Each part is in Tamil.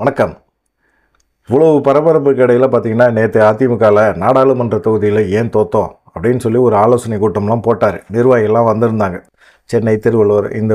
வணக்கம். இவ்வளவு பரபரப்புக்கு இடையில் பார்த்தீங்கன்னா நேற்று அதிமுகவில் நாடாளுமன்ற தொகுதியில் ஏன் தோத்தோம்? அப்படின்னு சொல்லி ஒரு ஆலோசனை கூட்டம்லாம் போட்டார். நிர்வாகிகள்லாம் வந்திருந்தாங்க. சென்னை திருவள்ளுவர் இந்த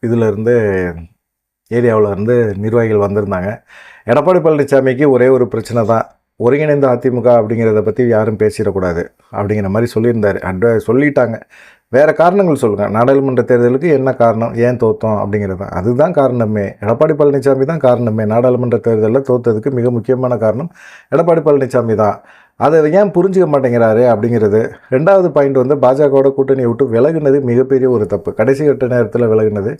இதிலிருந்து ஏரியாவில் இருந்து நிர்வாகிகள் வந்திருந்தாங்க. எடப்பாடி பழனிசாமிக்கு ஒரே ஒரு பிரச்சனை தான். ஒருங்கிணைந்த அதிமுக அப்படிங்கிறத பற்றி யாரும் பேசிடக்கூடாது அப்படிங்கிற மாதிரி சொல்லியிருந்தார். அட்வ சொல்லிட்டாங்க. வேறு காரணங்கள் சொல்லுங்கள் நாடாளுமன்ற தேர்தலுக்கு என்ன காரணம்? ஏன் தோத்தோம்? அப்படிங்கிறது. தான் அதுதான் காரணமே. எடப்பாடி பழனிசாமி தான் காரணமே. நாடாளுமன்ற தேர்தலில் தோத்ததுக்கு மிக முக்கியமான காரணம் எடப்பாடி பழனிசாமி தான். அதை ஏன் புரிஞ்சுக்க மாட்டேங்கிறாரு அப்படிங்கிறது ரெண்டாவது பாயிண்ட் வந்து பாஜகவோட கூட்டணியை விட்டு விலகுனது மிகப்பெரிய ஒரு தப்பு. கடைசி கட்ட நேரத்தில் விலகுனது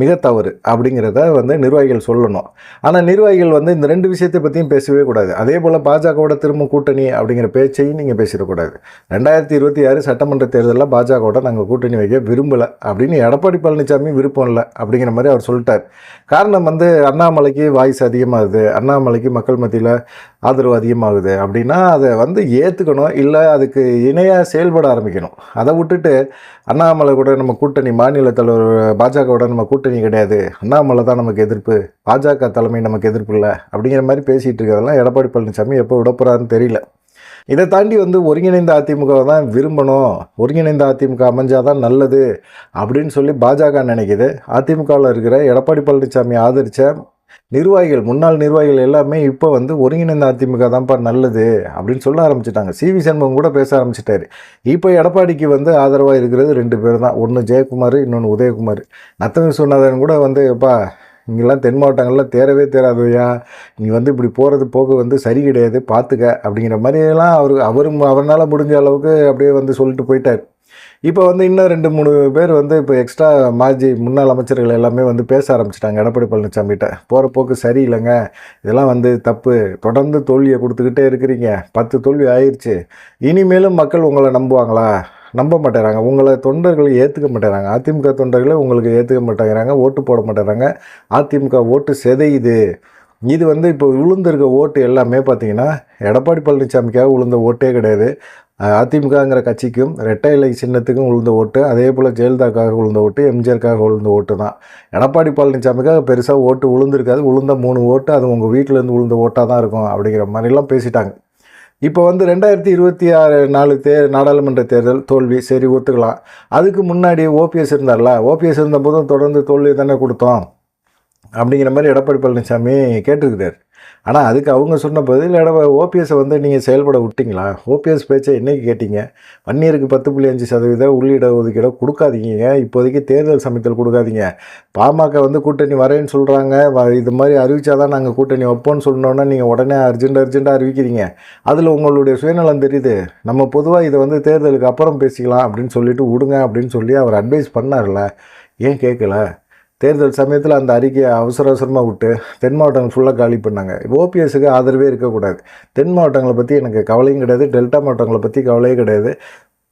மிக தவறு அப்படிங்கிறத வந்து நிர்வாகிகள் சொல்லணும். ஆனால் நிர்வாகிகள் வந்து இந்த ரெண்டு விஷயத்தை பற்றியும் பேசவே கூடாது. அதே போல் பாஜகவோட திரும்ப கூட்டணி அப்படிங்கிற பேச்சையும் நீங்கள் பேசிடக்கூடாது ரெண்டாயிரத்தி இருபத்தி ஆறு சட்டமன்ற தேர்தலில் பாஜகவோட நாங்கள் கூட்டணி வைக்க விரும்பலை அப்படின்னு எடப்பாடி பழனிசாமி விருப்பம் இல்லை அப்படிங்கிற மாதிரி அவர் சொல்லிட்டார். காரணம் வந்து அண்ணாமலைக்கு வாய்ஸ் அதிகமாகுது. அண்ணாமலைக்கு மக்கள் மத்தியில் ஆதரவு அதிகமாகுது அப்படின்னா அதை வந்து ஏற்றுக்கணும் இல்லை அதுக்கு இணையாக செயல்பட ஆரம்பிக்கணும். அதை விட்டுட்டு அண்ணாமலை கூட நம்ம கூட்டணி மாநில தலைவர் பாஜகவோட நம்ம கூட்டணி கிடையாது. அண்ணாமலை தான் நமக்கு எதிர்ப்பு. பாஜக தலைமை நமக்கு எதிர்ப்பு இல்லை. அப்படிங்கிற மாதிரி பேசிகிட்டு இருக்கிறதெல்லாம் எடப்பாடி பழனிசாமி எப்போ விடப்போகிறான்னு தெரியல. இதை தாண்டி வந்து ஒருங்கிணைந்த அதிமுகவை தான் விரும்பணும். ஒருங்கிணைந்த அதிமுக அமைஞ்சால் தான் நல்லது அப்படின்னு சொல்லி பாஜக நினைக்குது. அதிமுகவில் இருக்கிற எடப்பாடி பழனிசாமி ஆதரித்த நிர்வாகிகள் முன்னாள் நிர்வாகிகள் எல்லாமே இப்போ வந்து ஒருங்கிணைந்த அதிமுக தான்ப்பா நல்லது அப்படின்னு சொல்ல ஆரம்பிச்சிட்டாங்க. சிவி சண்முகம் கூட பேச ஆரம்பிச்சிட்டாரு. இப்போ எடப்பாடிக்கு வந்து ஆதரவாக இருக்கிறது ரெண்டு பேர் தான். ஒன்று ஜெயக்குமார் இன்னொன்று உதயகுமார். நத்தமி சொன்னதன் கூட வந்து எப்பா இங்கெல்லாம் தென் மாவட்டங்களில் தேரவே தேராதையா நீ வந்து இப்படி போகிறது போக்கு வந்து சரி கிடையாது பார்த்துக்க அப்படிங்கிற மாதிரியெல்லாம் அவர் அவரும் அவரால் முடிஞ்ச அளவுக்கு அப்படியே வந்து சொல்லிட்டு போயிட்டார். இப்போ வந்து இன்னும் ரெண்டு மூணு பேர் வந்து இப்போ எக்ஸ்ட்ரா மாஜி முன்னாள் அமைச்சர்கள் எல்லாமே வந்து பேச ஆரம்பிச்சிட்டாங்க எடப்பாடி பழனிசாமிகிட்ட போகிற போக்கு சரியில்லைங்க இதெல்லாம் வந்து தப்பு. தொடர்ந்து தோல்வியை கொடுத்துக்கிட்டே இருக்கிறீங்க பத்து தோல்வி ஆயிடுச்சு இனிமேலும் மக்கள் உங்களை நம்புவாங்களா? நம்ப மாட்டேறாங்க. உங்களை தொண்டர்களை ஏற்றுக்க மாட்டேறாங்க. அதிமுக தொண்டர்களை உங்களுக்கு ஏற்றுக்க மாட்டேங்கிறாங்க. ஓட்டு போட மாட்டேறாங்க. அதிமுக ஓட்டு செதையுது. இது வந்து இப்போ விழுந்திருக்க ஓட்டு எல்லாமே பார்த்தீங்கன்னா எடப்பாடி பழனிசாமிக்காக உளுந்த ஓட்டே கிடையாது. அதிமுகங்கிற கட்சிக்கும் ரெட்டை இலை சின்னத்துக்கும் உளுந்த ஓட்டு அதே போல் ஜெயலலிதாக்காக உளுந்த ஓட்டு எம்ஜிஆருக்காக உளுந்த ஓட்டு தான். எடப்பாடி பழனிசாமிக்காக பெருசாக ஓட்டு உளுந்திருக்காது. உளுந்த மூணு ஓட்டு அது உங்கள் வீட்டிலேருந்து உளுந்த ஓட்டாக தான் இருக்கும் அப்படிங்கிற மாதிரிலாம் பேசிட்டாங்க. இப்போ வந்து ரெண்டாயிரத்தி இருபத்தி ஆறு நாலு தே நாடாளுமன்ற தேர்தல் தோல்வி சரி ஒத்துக்கலாம் அதுக்கு முன்னாடி ஓபிஎஸ் இருந்தார்ல ஓபிஎஸ் இருந்தபோதும் தொடர்ந்து தோல்வி தானே கொடுத்தோம். அப்படிங்கிற மாதிரி எடப்பாடி பழனிசாமி கேட்டிருக்கிறார். ஆனால் அதுக்கு அவங்க சொன்ன பதில் எடப்பா ஓபிஎஸை வந்து நீங்கள் செயல்பட விட்டிங்களா? ஓபிஎஸ் பேச்சை என்றைக்கு கேட்டீங்க? வன்னியருக்கு பத்து புள்ளி அஞ்சு சதவீதம் உள்ளிட ஒதுக்கீடோ கொடுக்காதீங்க. இப்போதைக்கு தேர்தல் சமயத்தில் கொடுக்காதீங்க. பாமக வந்து கூட்டணி வரேன்னு சொல்கிறாங்க இது மாதிரி அறிவிச்சாதான் நாங்கள் கூட்டணி வைப்போம்னு சொன்னோன்னா நீங்கள் உடனே அர்ஜென்ட் அர்ஜென்ட்டாக அறிவிக்கிறீங்க. அதில் உங்களுடைய சுயநலம் தெரியுது. நம்ம பொதுவாக இதை வந்து தேர்தலுக்கு அப்புறம் பேசிக்கலாம் அப்படின்னு சொல்லிட்டு விடுங்க அப்படின்னு சொல்லி அவர் அட்வைஸ் பண்ணார்ல. ஏன் கேட்கல? தேர்தல் சமயத்தில் அந்த அறிக்கையை அவசர அவசரமாக விட்டு தென் மாவட்டங்கள் ஃபுல்லாக காலி பண்ணாங்க. ஓபிஎஸ்க்கு ஆதரவே இருக்கக்கூடாது. தென் மாவட்டங்களை பற்றி எனக்கு கவலையும் கிடையாது. டெல்டா மாவட்டங்களை பற்றி கவலையும் கிடையாது.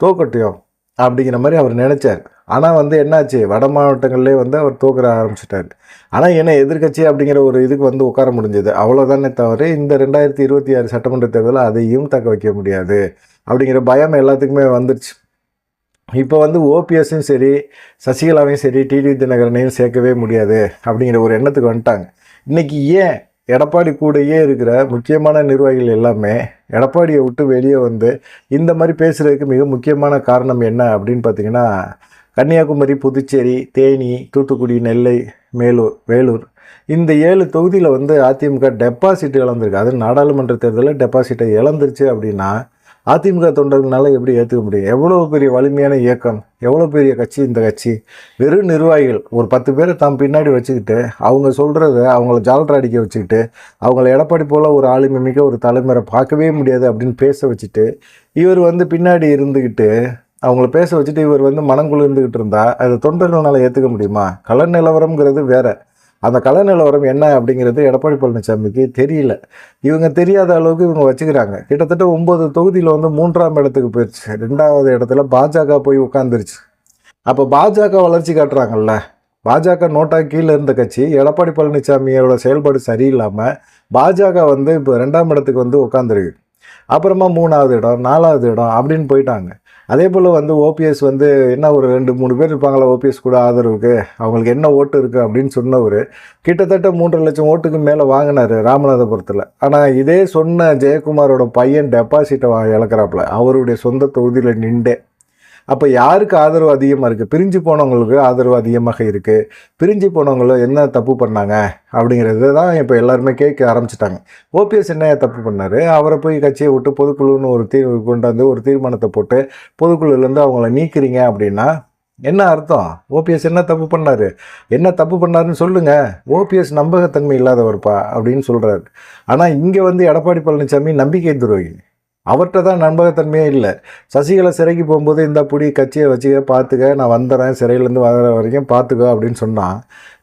தோக்கட்டும் அப்படிங்கிற மாதிரி அவர் நினச்சார். ஆனால் வந்து என்னாச்சு? வட மாவட்டங்கள்லேயே வந்து அவர் தோக்கிற ஆரம்பிச்சிட்டார். ஆனால் என்ன எதிர்கட்சி அப்படிங்கிற ஒரு இதுக்கு வந்து உட்கார முடிஞ்சது. அவ்வளோதானே தவிர இந்த ரெண்டாயிரத்தி இருபத்தி ஆறு சட்டமன்ற தேர்தலில் அதையும் தக்க வைக்க முடியாது. அப்படிங்கிற பயம் எல்லாத்துக்குமே வந்துருச்சு. இப்போ வந்து ஓபிஎஸ்ஸும் சரி சசிகலாவையும் சரி டிடி தினகரனையும் சேர்க்கவே முடியாது அப்படிங்கிற ஒரு எண்ணத்துக்கு வந்துட்டாங்க. இன்றைக்கி ஏன் எடப்பாடி கூடயே இருக்கிற முக்கியமான நிர்வாகிகள் எல்லாமே எடப்பாடியை விட்டு வெளியே வந்து இந்த மாதிரி பேசுகிறதுக்கு மிக முக்கியமான காரணம் என்ன அப்படின்னு பார்த்தீங்கன்னா கன்னியாகுமரி புதுச்சேரி தேனி தூத்துக்குடி நெல்லை மேலூர் வேலூர் இந்த ஏழு தொகுதியில் வந்து அதிமுக டெபாசிட் இழந்திருக்கு. அது நாடாளுமன்ற தேர்தலில் டெபாசிட்டை இழந்துருச்சு அப்படின்னா அதிமுக தொண்டர்களால் எப்படி ஏற்றுக்க முடியும்? எவ்வளோ பெரிய வலிமையான இயக்கம் எவ்வளோ பெரிய கட்சி இந்த கட்சி? வெறும் நிர்வாகிகள் ஒரு பத்து பேரை தாம் பின்னாடி வச்சுக்கிட்டு அவங்க சொல்கிறத அவங்கள ஜால்ரா அடிக்க வச்சுக்கிட்டு அவங்கள எடப்பாடி போல் ஒரு ஆளுமை மிக ஒரு தலைமுறை பார்க்கவே முடியாது அப்படின்னு பேச வச்சுட்டு இவர் வந்து பின்னாடி இருந்துக்கிட்டு அவங்கள பேச வச்சுட்டு இவர் வந்து மனங்குழு இருந்துக்கிட்டு இருந்தால் அதை தொண்டர்களால் ஏற்றுக்க முடியுமா? கள நிலவரம்ங்கிறது வேறு. அந்த கல நிலவரம் என்ன அப்படிங்கிறது எடப்பாடி பழனிசாமிக்கு தெரியல. இவங்க தெரியாத அளவுக்கு இவங்க வச்சுக்கிறாங்க. கிட்டத்தட்ட ஒம்பது தொகுதியில் வந்து மூன்றாம் இடத்துக்கு போயிடுச்சு ரெண்டாவது இடத்துல பாஜக போய் உட்காந்துருச்சு அப்போ பாஜக வளர்ச்சி காட்டுறாங்கல்ல. பாஜக நோட்டா கீழே இருந்த கட்சி எடப்பாடி பழனிசாமியோட செயல்பாடு சரியில்லாமல் பாஜக வந்து இப்போ ரெண்டாம் இடத்துக்கு வந்து உட்காந்துருக்கு அப்புறமா மூணாவது இடம் நாலாவது இடம் அப்படின்னு போயிட்டாங்க. அதே போல் வந்து ஓபிஎஸ் வந்து என்ன ஒரு ரெண்டு மூணு பேர் இருப்பாங்களா ஓபிஎஸ் கூட ஆதரவுக்கு அவங்களுக்கு என்ன ஓட்டு இருக்குது அப்படின்னு சொன்னவர் கிட்டத்தட்ட மூன்றரை லட்சம் ஓட்டுக்கு மேலே வாங்கினார் ராமநாதபுரத்தில். ஆனால் இதே சொன்ன ஜெயக்குமாரோட பையன் டெபாசிட்டை வா இழக்கிறாப்புல அவருடைய சொந்த தொகுதியில் நின்றே. அப்போ யாருக்கு ஆதரவு அதிகமாக இருக்குது பிரிஞ்சு போனவங்களுக்கு ஆதரவு அதிகமாக இருக்குது பிரிஞ்சு போனவங்களும் என்ன தப்பு பண்ணாங்க? அப்படிங்கிறது தான் இப்போ எல்லாருமே கேட்க ஆரம்பிச்சிட்டாங்க. ஓபிஎஸ் என்ன தப்பு பண்ணார்? அவரை போய் கட்சியை விட்டு பொதுக்குழுன்னு ஒரு தீர்வு கொண்டாந்து ஒரு தீர்மானத்தை போட்டு பொதுக்குழுலேருந்து அவங்கள நீக்கிறீங்க அப்படின்னா என்ன அர்த்தம்? ஓபிஎஸ் என்ன தப்பு பண்ணாரு? என்ன தப்பு பண்ணாருன்னு சொல்லுங்கள் ஓபிஎஸ் நம்பகத்தன்மை இல்லாதவர்ப்பா அப்படின்னு சொல்கிறாரு ஆனால் இங்கே வந்து எடப்பாடி பழனிசாமி நம்பிக்கை துரோகி. அவர்கிட்ட தான் நண்பகத்தன்மையே இல்லை. சசிகலா சிறைக்கு போகும்போது இந்த புடி கட்சியை வச்சுக்க பார்த்துக்க நான் வந்துடுறேன் சிறையிலேருந்து வர வரைக்கும் பார்த்துக்கோ அப்படின்னு சொன்னான்.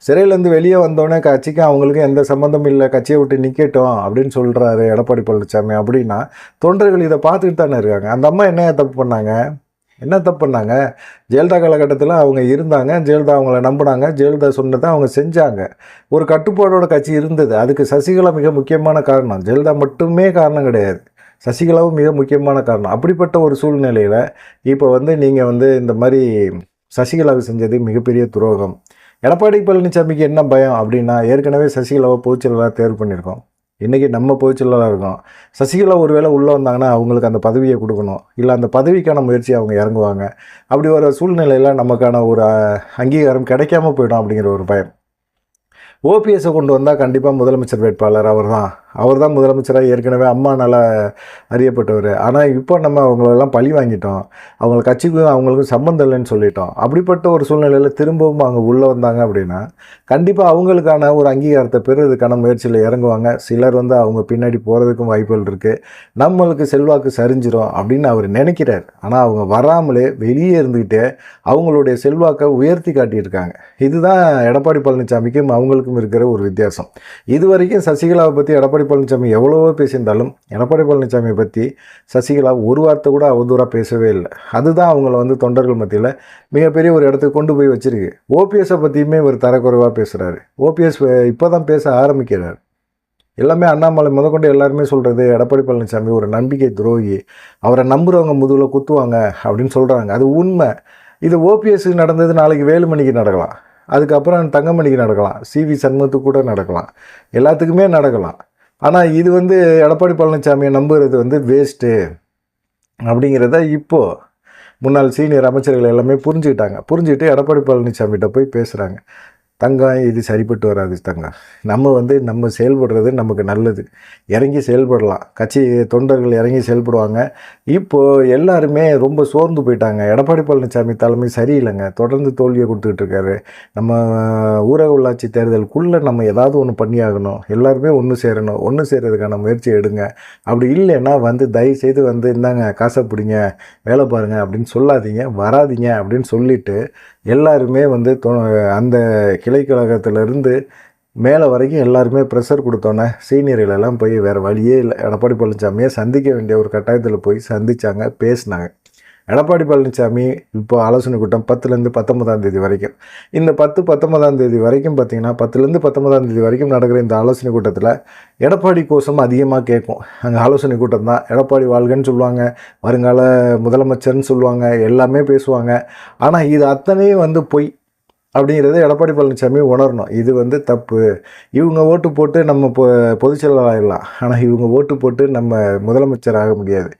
சிறையிலேருந்து வெளியே வந்தோடனே கட்சிக்கும் அவங்களுக்கும் எந்த சம்மந்தமும் இல்லை கட்சியை விட்டு நிற்கட்டும் அப்படின்னு சொல்கிறாரு எடப்பாடி பழனிசாமி அப்படின்னா தொண்டர்கள் இதை பார்த்துக்கிட்டு தானே இருக்காங்க. அந்த அம்மா என்ன தப்பு பண்ணாங்க? என்ன தப்பு பண்ணாங்க? ஜெயலலிதா காலகட்டத்தில் அவங்க இருந்தாங்க ஜெயலலிதா அவங்கள நம்பினாங்க ஜெயலலிதா சொன்னதை அவங்க செஞ்சாங்க. ஒரு கட்டுப்பாடோட கட்சி இருந்தது. அதுக்கு சசிகலா மிக முக்கியமான காரணம். ஜெயலலிதா மட்டுமே காரணம் கிடையாது. சசிகலாவும் மிக முக்கியமான காரணம். அப்படிப்பட்ட ஒரு சூழ்நிலையில் இப்போ வந்து நீங்கள் வந்து இந்த மாதிரி சசிகலாவை செஞ்சது மிகப்பெரிய துரோகம். எடப்பாடி பழனிசாமிக்கு என்ன பயம் அப்படின்னா ஏற்கனவே சசிகலாவை பொதுச்செயலாளராக தேர்வு பண்ணியிருக்கோம். இன்றைக்கி நம்ம பொதுச்செயலாளராக இருக்கோம். சசிகலா ஒருவேளை உள்ளே வந்தாங்கன்னா அவங்களுக்கு அந்த பதவியை கொடுக்கணும். இல்லை அந்த பதவிக்கான முயற்சி அவங்க இறங்குவாங்க. அப்படி வர சூழ்நிலையில் நமக்கான ஒரு அங்கீகாரம் கிடைக்காம போயிடும் அப்படிங்கிற ஒரு பயம். ஓபிஎஸ்ஸை கொண்டு வந்தால் கண்டிப்பாக முதலமைச்சர் வேட்பாளர் அவர் தான் அவர் தான் முதலமைச்சராக ஏற்கனவே அம்மா நல்லா அறியப்பட்டவர். ஆனால் இப்போ நம்ம அவங்களெல்லாம் பழி வாங்கிட்டோம். அவங்க கட்சிக்கும் அவங்களுக்கும் சம்மந்தம் இல்லைன்னு சொல்லிட்டோம். அப்படிப்பட்ட ஒரு சூழ்நிலையில் திரும்பவும் அவங்க உள்ளே வந்தாங்க அப்படின்னா கண்டிப்பாக அவங்களுக்கான ஒரு அங்கீகாரத்தை பெறுறதுக்கான முயற்சியில் இறங்குவாங்க. சிலர் வந்து அவங்க பின்னாடி போகிறதுக்கும் வாய்ப்புகள் இருக்குது நம்மளுக்கு செல்வாக்கு சரிஞ்சிரும் அப்படின்னு அவர் நினைக்கிறார். ஆனால் அவங்க வராமலே வெளியே இருந்துக்கிட்டே அவங்களுடைய செல்வாக்கை உயர்த்தி காட்டியிருக்காங்க. இதுதான் எடப்பாடி பழனிசாமிக்கும் அவங்களுக்கும் இருக்கிற ஒரு வித்தியாசம். இது வரைக்கும் சசிகலாவை பற்றி எடப்பாடி பழனிசாமி எவ்வளவோ பேசியிருந்தாலும் எடப்பாடி பழனிசாமியை பற்றி சசிகலா ஒரு வார்த்தை கூட அவதூறாக பேசவே இல்லை. அதுதான் அவங்கள வந்து தொண்டர்கள் மத்தியில் மிகப்பெரிய ஒரு இடத்துக்கு கொண்டு போய் வச்சுருக்கு. ஓபிஎஸ்ஸை பற்றியுமே ஒரு தரக்குறைவாக பேசுகிறாரு ஓபிஎஸ் இப்போ தான் பேச ஆரம்பிக்கிறார். எல்லாமே அண்ணாமலை முதற்கொண்டு எல்லாருமே சொல்கிறது எடப்பாடி பழனிசாமி ஒரு நம்பிக்கை துரோகி அவரை நம்புறவங்க முதுகில் குத்துவாங்க அப்படின்னு சொல்கிறாங்க அது உண்மை. இது ஓபிஎஸ் நடந்தது நாளைக்கு வேலுமணிக்கு நடக்கலாம். அதுக்கப்புறம் தங்கமணிக்கு நடக்கலாம். சிவி சண்முகத்துக்கு கூட நடக்கலாம். எல்லாத்துக்குமே நடக்கலாம். ஆனால் இது வந்து எடப்பாடி பழனிசாமியை நம்புகிறது வந்து வேஸ்ட்டு அப்படிங்கிறத இப்போது முன்னாள் சீனியர் அமைச்சர்கள் எல்லாமே புரிஞ்சுக்கிட்டாங்க. புரிஞ்சுக்கிட்டு எடப்பாடி பழனிசாமிகிட்ட போய் பேசுகிறாங்க தங்கம் இது சரிப்பட்டு வராது தங்கம் நம்ம வந்து நம்ம செயல்படுறது நமக்கு நல்லது. இறங்கி செயல்படலாம். கட்சி தொண்டர்கள் இறங்கி செயல்படுவாங்க. இப்போது எல்லாருமே ரொம்ப சோர்ந்து போயிட்டாங்க. எடப்பாடி பழனிசாமி தலைமை சரியில்லைங்க. தொடர்ந்து தோல்வியை கொடுத்துக்கிட்டு இருக்காரு. நம்ம ஊரக உள்ளாட்சி தேர்தலுக்குள்ளே நம்ம ஏதாவது ஒன்று பண்ணியாகணும். எல்லாருமே ஒன்று சேரணும். ஒன்று சேர்கிறதுக்கான முயற்சி எடுங்க. அப்படி இல்லைன்னா வந்து தயவு செய்து வந்து இந்தாங்க காசை பிடிங்க வேலை பாருங்க அப்படின்னு சொல்லாதீங்க வராதிங்க அப்படின்னு சொல்லிட்டு எல்லாருமே வந்து தொ- அந்த கிளைக்கழகத்திலிருந்து மேலே வரைக்கும் எல்லாருமே ப்ரெஷர் கொடுத்தோன்னே சீனியர்களெல்லாம் போய் வேறு வழியே இல்லை. எடப்பாடி பழனிசாமியை சந்திக்க வேண்டிய ஒரு கட்டாயத்தில் போய் சந்திச்சாங்க பேசினாங்க. எடப்பாடி பழனிசாமி இப்போ ஆலோசனை கூட்டம் பத்துலேருந்து பத்தொன்பதாம் தேதி வரைக்கும். இந்த பத்து பத்தொன்பதாம் தேதி வரைக்கும் பார்த்தீங்கன்னா பத்துலேருந்து பத்தொன்பதாம் தேதி வரைக்கும் நடக்கிற இந்த ஆலோசனை கூட்டத்தில் எடப்பாடி கோஷம் அதிகமாக கேட்கும். அங்கே ஆலோசனை கூட்டம் தான். எடப்பாடி வாழ்கன்னு சொல்லுவாங்க வருங்கால முதலமைச்சர்னு சொல்லுவாங்க எல்லாமே பேசுவாங்க. ஆனால் இது அத்தனையும் வந்து பொய் அப்படிங்கிறத எடப்பாடி பழனிசாமி உணரணும். இது வந்து தப்பு. இவங்க ஓட்டு போட்டு நம்ம பொ பொதுச்செயலாளர் ஆகிடலாம் ஆனால் இவங்க ஓட்டு போட்டு நம்ம முதலமைச்சர் ஆக முடியாது.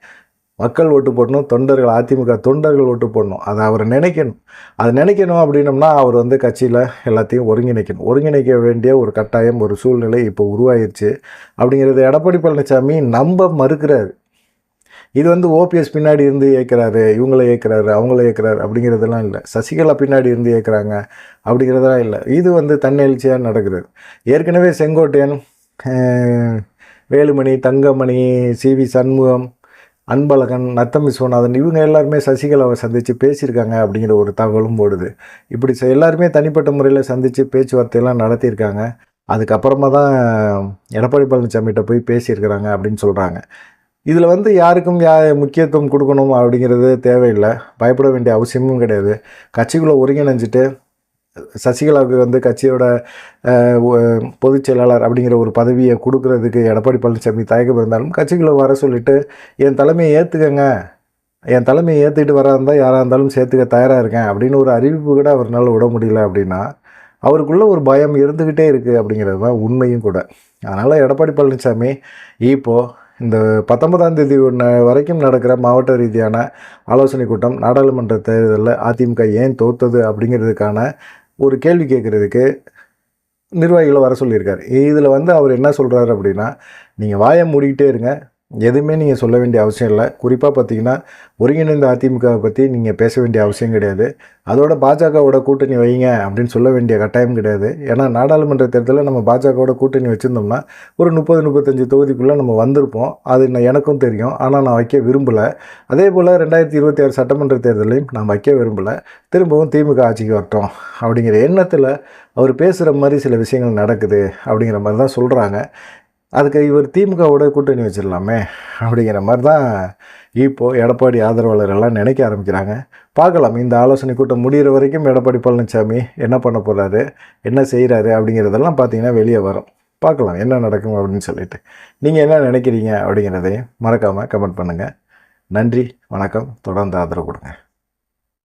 மக்கள் ஓட்டு போடணும் தொண்டர்கள் அதிமுக தொண்டர்கள் ஓட்டு போடணும். அதை அவர் நினைக்கணும். அது நினைக்கணும் அப்படின்னம்னா அவர் வந்து கட்சியில் எல்லாத்தையும் ஒருங்கிணைக்கணும். ஒருங்கிணைக்க வேண்டிய ஒரு கட்டாயம் ஒரு சூழ்நிலை இப்போ உருவாயிருச்சு. அப்படிங்கிறது எடப்பாடி பழனிசாமி நம்ப மறுக்கிறாரு. இது வந்து ஓபிஎஸ் பின்னாடி இருந்து இயக்கிறாரு இவங்கள இயக்குறாரு அவங்கள இயக்குறாரு அப்படிங்கிறதெல்லாம் இல்லை. சசிகலா பின்னாடி இருந்து இயக்கிறாங்க அப்படிங்கிறதெல்லாம் இல்லை. இது வந்து தன்னெழுச்சியாக நடக்கிறது. ஏற்கனவே செங்கோட்டையன் வேலுமணி தங்கமணி சிவி சண்முகம் அன்பழகன் நத்தம் விஸ்வநாதன் இவங்க எல்லாருமே சசிகலாவை சந்தித்து பேசியிருக்காங்க அப்படிங்கிற ஒரு தகவலும் போடுது இப்படி எல்லாருமே தனிப்பட்ட முறையில் சந்தித்து பேச்சுவார்த்தையெல்லாம் நடத்தியிருக்காங்க. அதுக்கப்புறமா தான் எடப்பாடி பழனிசாமிகிட்ட போய் பேசியிருக்கிறாங்க அப்படின்னு சொல்கிறாங்க இதில் வந்து யாருக்கும் யா முக்கியத்துவம் கொடுக்கணும் அப்படிங்கிறது தேவையில்லை. பயப்பட வேண்டிய அவசியமும் கிடையாது. கட்சிக்குள்ளே ஒருங்கிணைஞ்சிட்டு சசிகலாவுக்கு வந்து கட்சியோட பொதுச் செயலாளர் அப்படிங்கிற ஒரு பதவியை கொடுக்கறதுக்கு எடப்பாடி பழனிசாமி தயக்கம் இருந்தாலும் கட்சிகளை வர சொல்லிட்டு என் தலைமையை ஏற்றுக்கங்க என் தலைமையை ஏற்றுக்கிட்டு வரா இருந்தால் யாராக இருந்தாலும் சேர்த்துக்க தயாராக இருக்கேன். அப்படின்னு ஒரு அறிவிப்பு கூட அவரால் விட முடியல அப்படின்னா அவருக்குள்ள ஒரு பயம் இருந்துக்கிட்டே இருக்குது அப்படிங்கிறது தான் உண்மையும் கூட. அதனால் எடப்பாடி பழனிசாமி இப்போது இந்த பத்தொன்பதாம் தேதி வரைக்கும் நடக்கிற மாவட்ட ரீதியான ஆலோசனை கூட்டம் நாடாளுமன்ற தேர்தலில் அதிமுக ஏன் தோத்தது அப்படிங்கிறதுக்கான ஒரு கேள்வி கேட்குறதுக்கு நிர்வாகிகளை வர சொல்லியிருக்காரு. இதில் வந்து அவர் என்ன சொல்கிறாரு அப்படின்னா நீங்கள் வாயை மூடிக்கிட்டே இருங்க எதுவுமே நீங்கள் சொல்ல வேண்டிய அவசியம் இல்லை. குறிப்பாக பார்த்தீங்கன்னா ஒருங்கிணைந்த அதிமுகவை பற்றி நீங்கள் பேச வேண்டிய அவசியம் கிடையாது. அதோட பாஜகவோட கூட்டணி வைங்க அப்படின்னு சொல்ல வேண்டிய கட்டாயம் கிடையாது. ஏன்னா நாடாளுமன்ற தேர்தலில் நம்ம பாஜகவோட கூட்டணி வச்சுருந்தோம்னா ஒரு முப்பது முப்பத்தஞ்சு தொகுதிக்குள்ளே நம்ம வந்திருப்போம். அது நான் எனக்கும் தெரியும். ஆனால் நான் வைக்க விரும்பலை. அதே போல் ரெண்டாயிரத்தி இருபத்தி ஆறு சட்டமன்ற தேர்தலையும் நான் வைக்க விரும்பலை. திரும்பவும் திமுக ஆட்சிக்கு வரட்டும் அப்படிங்கிற எண்ணத்தில் அவர் பேசுகிற மாதிரி சில விஷயங்கள் நடக்குது அப்படிங்கிற மாதிரி தான் சொல்கிறாங்க அதுக்கு இவர் திமுகவோட கூட்டணி வச்சிடலாமே அப்படிங்கிற மாதிரி தான் இப்போது எடப்பாடி ஆதரவாளர்கள்லாம் நினைக்க ஆரம்பிக்கிறாங்க. பார்க்கலாம் இந்த ஆலோசனை கூட்டம் முடிகிற வரைக்கும் எடப்பாடி பழனிசாமி என்ன பண்ண போகிறாரு என்ன செய்கிறாரு அப்படிங்கிறதெல்லாம் பார்த்தீங்கன்னா வெளியே வரும். பார்க்கலாம் என்ன நடக்கும் அப்படின்னு சொல்லிட்டு. நீங்கள் என்ன நினைக்கிறீங்க அப்படிங்கிறதையும் மறக்காமல் கமெண்ட் பண்ணுங்கள் நன்றி வணக்கம். தொடர்ந்து ஆதரவு கொடுங்க.